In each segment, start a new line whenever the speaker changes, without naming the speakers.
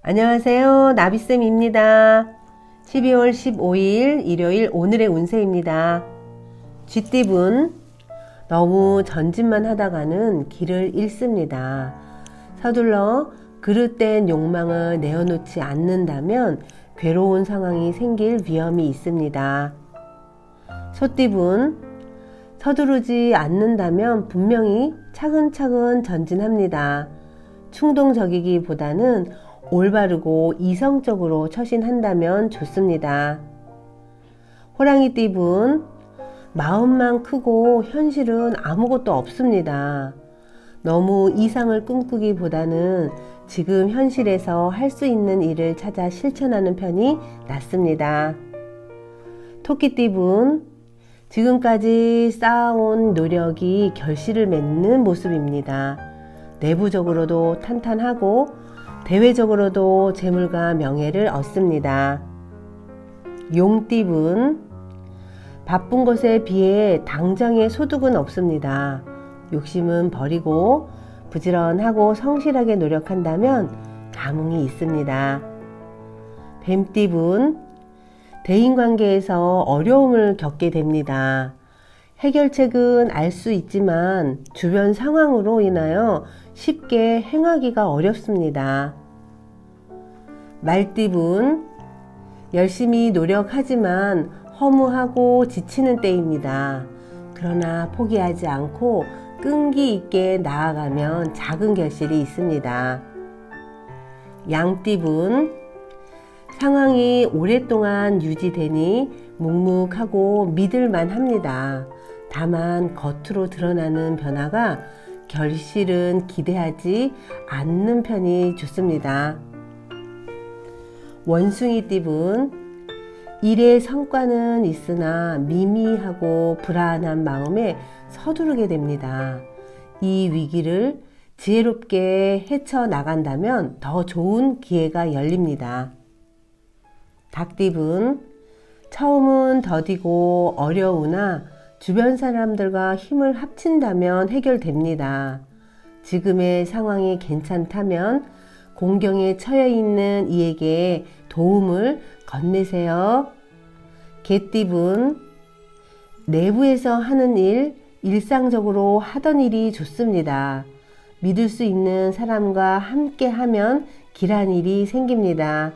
안녕하세요. 나비쌤입니다. 12월 15일 일요일 오늘의 운세입니다. 쥐띠분 너무 전진만 하다가는 길을 잃습니다. 서둘러 그릇된 욕망을 내어놓지 않는다면 괴로운 상황이 생길 위험이 있습니다. 소띠분 서두르지 않는다면 분명히 차근차근 전진합니다. 충동적이기보다는 올바르고 이성적으로 처신한다면 좋습니다. 호랑이 띠분, 마음만 크고 현실은 아무것도 없습니다. 너무 이상을 꿈꾸기보다는 지금 현실에서 할 수 있는 일을 찾아 실천하는 편이 낫습니다. 토끼띠분, 지금까지 쌓아온 노력이 결실을 맺는 모습입니다. 내부적으로도 탄탄하고 대외적으로도 재물과 명예를 얻습니다. 용띠분 바쁜 것에 비해 당장의 소득은 없습니다. 욕심은 버리고 부지런하고 성실하게 노력한다면 감흥이 있습니다. 뱀띠분 대인관계에서 어려움을 겪게 됩니다. 해결책은 알 수 있지만 주변 상황으로 인하여 쉽게 행하기가 어렵습니다. 말띠분 열심히 노력하지만 허무하고 지치는 때입니다. 그러나 포기하지 않고 끈기 있게 나아가면 작은 결실이 있습니다. 양띠분 상황이 오랫동안 유지되니 묵묵하고 믿을만 합니다. 다만 겉으로 드러나는 변화가 결실은 기대하지 않는 편이 좋습니다. 원숭이 띠분 일의 성과는 있으나 미미하고 불안한 마음에 서두르게 됩니다. 이 위기를 지혜롭게 헤쳐나간다면 더 좋은 기회가 열립니다. 닭띠분 처음은 더디고 어려우나 주변 사람들과 힘을 합친다면 해결됩니다. 지금의 상황이 괜찮다면 공경에 처해 있는 이에게 도움을 건네세요. 개띠분 내부에서 하는 일, 일상적으로 하던 일이 좋습니다. 믿을 수 있는 사람과 함께 하면 길한 일이 생깁니다.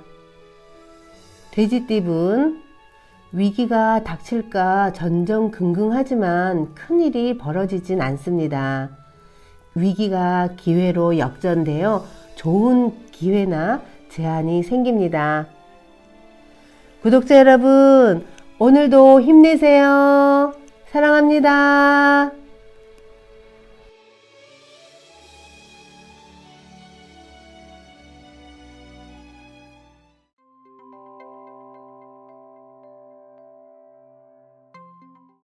돼지띠분 위기가 닥칠까 전전긍긍하지만 큰일이 벌어지진 않습니다. 위기가 기회로 역전되어 좋은 기회나 제안이 생깁니다. 구독자 여러분, 오늘도 힘내세요. 사랑합니다.